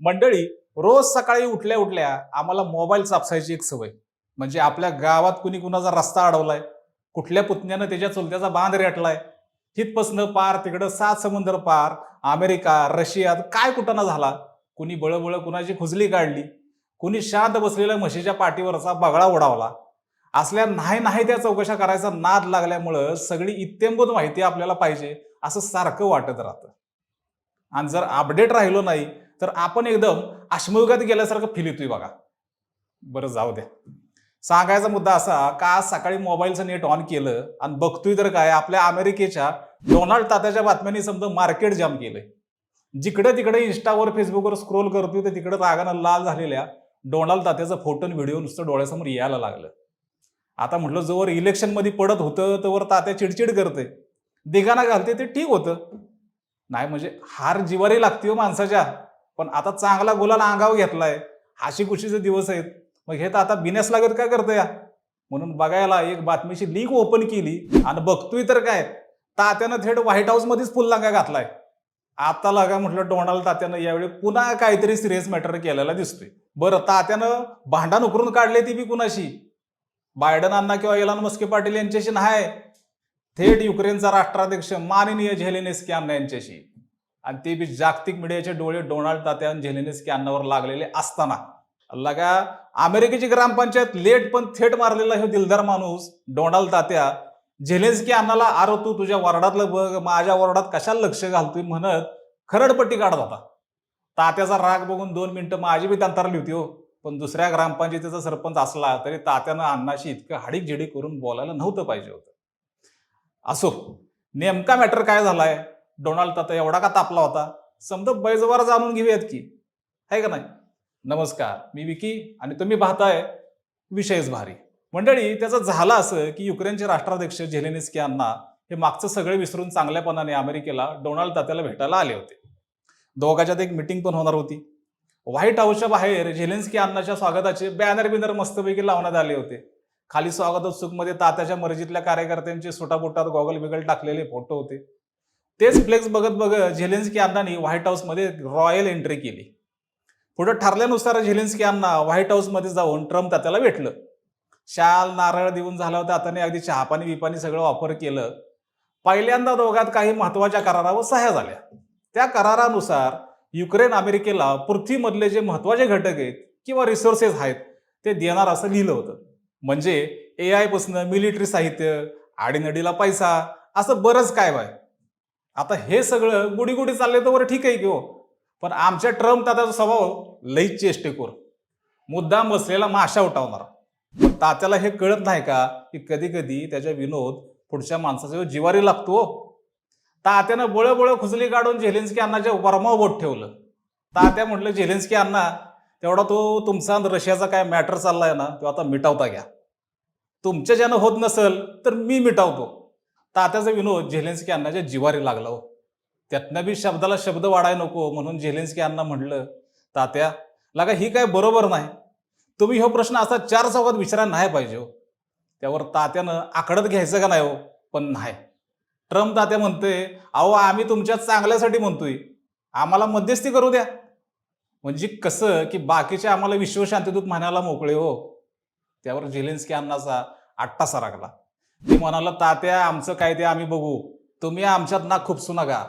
मंडळी रोज सकाळी उठल्या उठल्या आम्हाला मोबाईल चापसायची एक सवय. म्हणजे आपल्या गावात कुणी कुणाचा रस्ता अडवलाय कुठल्या पुतण्यानं त्याच्या चुलत्याचा बांध रेटलाय हितपासनं पार तिकडं सात समुद्र पार अमेरिका रशियात काय कुठं झाला कुणी बळबळ कुणाची खुजली काढली कुणी शांत बसलेल्या म्हशीच्या पाठीवरचा बगळा उडावला. असल्या नाही नाही त्या चौकशा करायचा नाद लागल्यामुळं सगळी इत्यंभूत माहिती आपल्याला पाहिजे असं सारखं वाटत राहतं. आणि जर अपडेट राहिलो नाही तर आपण एकदम अश्मयुगात गेल्यासारखं फील येतोय बघा. बरं जाऊ द्या. सांगायचा मुद्दा असा का आज सकाळी मोबाईलचं नेट ऑन केलं आणि बघतोय तर काय आपल्या अमेरिकेच्या डोनाल्ड तात्याच्या बातम्यांनी समजा मार्केट जाम केलंय. जिकडे तिकडे इंस्टावर फेसबुकवर स्क्रोल करतोय तर तिकडे रागानं लाल झालेल्या डोनाल्ड तात्याचा फोटो आणि व्हिडिओ नुसतं डोळ्यासमोर यायला लागलं. आता म्हटलं जोवर इलेक्शनमध्ये पडत होतं तोवर तात्या चिडचिड करते दिगाना घालते ते ठीक होतं. नाही म्हणजे हार जिवारी लागते हो माणसाच्या. पण आता चांगला गुलाला अंगावर घेतलाय. हाशी खुशीचे दिवस आहेत. मग हे तर आता बिनेस लागत काय करतं या? म्हणून बघायला एक बातमीची लीक ओपन केली आणि बघतोय तर काय? तात्यानं थेट व्हाईट हाऊस मध्येच फुललांगा घातलाय. आता लागा म्हटलं डोनाल्ड तात्यानं यावेळी पुन्हा काहीतरी सिरियस मॅटर केलेला दिसतोय. बरं तात्यानं भांडण उकरून काढले ती बी कुणाशी? बायडन किंवा एलान मस्के पाटील यांच्याशी नाही. थेट युक्रेनचा राष्ट्राध्यक्ष माननीय झेलेनेस्की यांना यांच्याशी. आणि ते बी जागतिक मीडियाचे डोळे डोनाल्ड तात्या आणि झेलेनेस्की अण्णावर लागलेले असताना. लगा अमेरिकेची ग्रामपंचायत लेट पण थेट मारलेला हे दिलदार माणूस डोनाल्ड तात्या. झेलेन्स्की अन्नाला आरो तू तुझ्या वॉर्डातलं बघ माझ्या वॉर्डात कशाला लक्ष घालतोय? म्हणत खरडपट्टी काढत होता. तात्याचा राग बघून दोन मिनिटं माझी बी तंतारली होती हो. पण दुसऱ्या ग्रामपंचायतीचा सरपंच असला तरी तात्यानं अण्णाशी इतकं हाडीक झिडीक करून बोलायला नव्हतं पाहिजे होतं. असो नेमका मॅटर काय झालाय? डोनाल्ड तात एवढा का तापला होता? समजा बैजवार जाणून घेऊयात की. आहे का नाही? नमस्कार मी विकी आणि तुम्ही पाहताय विषयच भारी. मंडळी त्याचं झालं असं की युक्रेनचे राष्ट्राध्यक्ष झेलेनिस्की यांना हे मागचं सगळे विसरून चांगल्यापणाने अमेरिकेला डोनाल्ड तात्याला भेटायला आले होते. दोघाच्यात एक मिटिंग पण होणार होती. व्हाईट हाऊसच्या बाहेर झेलेन्स्की अण्णाच्या स्वागताचे बॅनर बिनर मस्तपैकी लावण्यात आले होते. खाली स्वागत उत्सुकमध्ये तात्याच्या मर्जीतल्या कार्यकर्त्यांचे सुटाबुटात गॉगल बिगल टाकलेले फोटो होते. तेच फ्लेक्स बघत बघत झेलेन्स्की यांनी व्हाईट हाऊसमध्ये रॉयल एंट्री केली. पुढे ठरल्यानुसार झेलेन्स्की यांना व्हाईट हाऊसमध्ये जाऊन ट्रम्प त्याला भेटलं. शाल नारळ देऊन झाला होता त्याने अगदी चहापाणी बिपाणी सगळं ऑफर केलं. पहिल्यांदा दोघात काही महत्त्वाच्या करारावर सह्या झाल्या. त्या करारानुसार युक्रेन अमेरिकेला पृथ्वीमधले जे महत्त्वाचे घटक आहेत किंवा रिसोर्सेस आहेत ते देणार असं लिहिलं होतं. म्हणजे ए आयपासून मिलिटरी साहित्य आडीनडीला पैसा असं बरंच काय बाय. आता हे सगळं गुढी गुढी चालले तर बरं ठीक आहे की हो. पण आमच्या ट्रम्प तात्याचा स्वभाव लई चेष्टेकोर मुद्दा बसलेला माशा उठावणार. तात्याला हे कळत नाही का की कधी कधी त्याच्या विनोद पुढच्या माणसाच्या जिवारी लागतो हो. तात्यानं बळ बळ खुजली काढून झेलेन्स्की अण्णाच्या वर्मावर बोट ठेवलं. तात्या म्हटलं झेलेन्स्की अण्णा तेवढा तो तुमचा रशियाचा काय मॅटर चाललाय ना तो आता मिटावता घ्या. तुमच्या ज्यानं होत नसेल तर मी मिटावतो. तात्याचा विनोद झेलेन्स्की अण्णाच्या जिवारी लागला हो. त्यातनं बी शब्दाला शब्द वाढाय नको म्हणून झेलेन्स्की अण्णा म्हणलं तात्या लागा ही काय बरोबर नाही. तुम्ही हो प्रश्न असा चार चौकात विचारायला नाही पाहिजे हो. त्यावर तात्यानं आकडत घ्यायचं का नाही हो? पण नाही. ट्रम्प तात्या म्हणते अहो आम्ही तुमच्या चांगल्यासाठी म्हणतोय. आम्हाला मध्यस्थी करू द्या. म्हणजे कसं की बाकीचे आम्हाला विश्वशांतीदूत म्हणायला मोकळे हो. त्यावर झेलेन्स्की अण्णाचा आट्टा सरकला मी म्हणाला तात्या आमचं काय ते आम्ही बघू. तुम्ही आमच्यात ना खुपसू नका.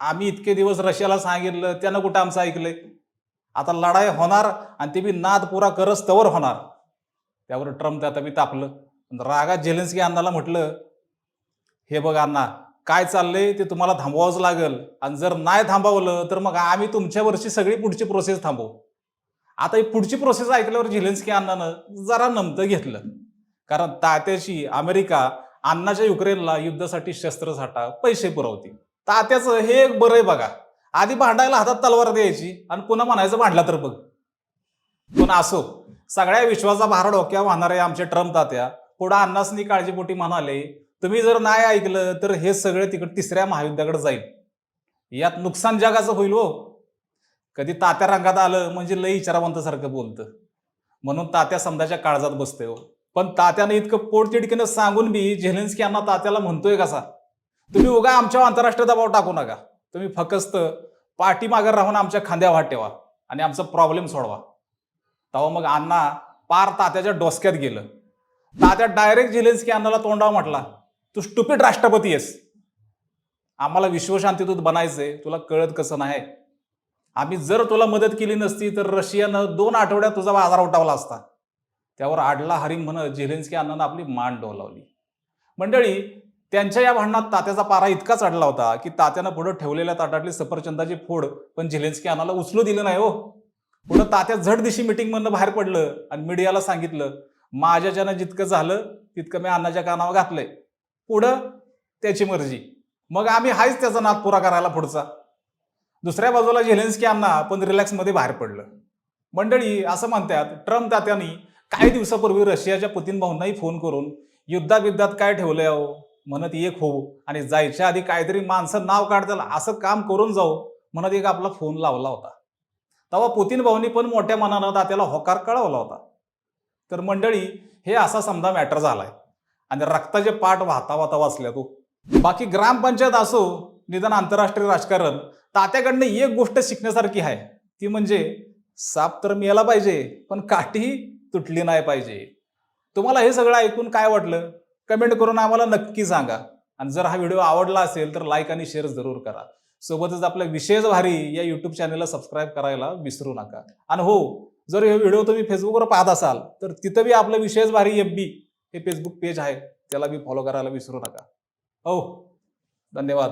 आम्ही इतके दिवस रशियाला सांगितलं त्यानं कुठं आमचं ऐकलंय? आता लढाई होणार आणि ते बी नाद पुरा करस तवर होणार. त्यावर ट्रम्प त्यात मी तापलं. रागा झेलेन्स्की अण्णाला म्हटलं हे बघ अण्णा काय चाललंय? ते तुम्हाला थांबवावंच लागेल. आणि जर नाही थांबवलं तर मग आम्ही तुमच्यावरची सगळी पुढची प्रोसेस थांबवू. आता ही पुढची प्रोसेस ऐकल्यावर झेलेन्स्की अण्णानं जरा नमतं घेतलं. कारण तात्याची अमेरिका अण्णाच्या युक्रेनला युद्धासाठी शस्त्रसाठा पैसे पुरवते. तात्याचं हे एक बरं आहे बघा. आधी भांडायला हातात तलवार द्यायची आणि पुन्हा म्हणायचं भांडला तर बघ. पण असो सगळ्या विश्वाचा भार डोक्या वाहणारे आमचे ट्रम्प तात्या. पुढं अण्णासनी काळजीपोटी म्हणाले तुम्ही जर नाही ऐकलं तर हे सगळं तिकडे तिसऱ्या महायुद्धाकडे जाईल. यात नुकसान जगाचं होईल हो. कधी तात्या रंगात आलं म्हणजे लई इचारावंतासारखं बोलतं. म्हणून तात्या समजाच्या काळजात बसते हो. पण तात्यानं इतकं पोटतिडकीनं सांगून बी झेलेन्स्की यांना तात्याला म्हणतोय कसा? तुम्ही उगा आमच्या आंतरराष्ट्रीय दबाव टाकू नका. तुम्ही फकस्त पाठीमागे राहून आमच्या खांद्यावर हात ठेवा आणि आमचा प्रॉब्लेम सोडवा. तेव्हा मग अण्णा पार तात्याच्या डोसक्यात गेलं. तात्या डायरेक्ट झेलेन्स्की अण्णाला तोंडावर म्हटला तू स्टुपिड राष्ट्रपती आहेस. आम्हाला विश्वशांतीतूत बनायचंय तुला कळत कसं नाही. आम्ही जर तुला मदत केली नसती तर रशियानं दोन आठवड्यात तुझा बाजार उठावला असता. त्यावर आडला हरिम म्हणत झेलेन्स्की अण्णांना आपली मान डोलावली. मंडळी त्यांच्या या भांडणात तात्याचा पारा इतका चढला होता की तात्यानं पुढे ठेवलेल्या ताटातली सफरचंदाची फोड पण झेलेन्स्की अण्णाला उचलू दिलं नाही हो. पुढं तात्या झट दिशी मिटिंगमधनं बाहेर पडलं आणि मीडियाला सांगितलं माझ्याच्यानं जितकं झालं तितकं मी अण्णाच्या कानावर घातलंय. पुढं त्याची मर्जी. मग आम्ही हायच त्याचा नाद पुरा करायला पुढचा. दुसऱ्या बाजूला झेलेन्स्की अण्णा पण रिलॅक्समध्ये बाहेर पडलं. मंडळी असं म्हणतात ट्रम्प तात्यांनी काही दिवसापूर्वी रशियाच्या पुतीन भाऊंनाही फोन करून युद्धाबिद्धात काय ठेवलंय अहो? म्हणत एक होऊ आणि जायच्या आधी काहीतरी माणसं नाव काढतील असं काम करून जाऊ म्हणत एक आपला फोन लावला होता. तेव्हा पुतीन भाऊंनी पण मोठ्या मनानं त्याला होकार कळवला होता. तर मंडळी हे असा समजा मॅटर झालाय. आणि रक्ताचे पाठ वाहता वाहता वाचल्या तो. बाकी ग्रामपंचायत असो निदान आंतरराष्ट्रीय राजकारण तात्याकडनं एक गोष्ट शिकण्यासारखी आहे. ती म्हणजे साप तर मिळाला पाहिजे पण काठी तुटली नाही पाहिजे. तुम्हाला हे सगळं ऐकून काय वाटलं? कमेंट करून आम्हाला नक्की सांगा. आणि जर हा व्हिडिओ आवडला असेल तर लाईक आणि शेअर जरूर करा. सोबतच आपल्या विशेष भारी या यूट्यूब चॅनलला सबस्क्राईब करायला विसरू नका. आणि हो जर हे व्हिडिओ तुम्ही फेसबुकवर पाहत असाल तर तिथं बी आपलं विशेष भारी एफ बी हे फेसबुक पेज आहे. त्याला बी फॉलो करायला विसरू नका. हो धन्यवाद.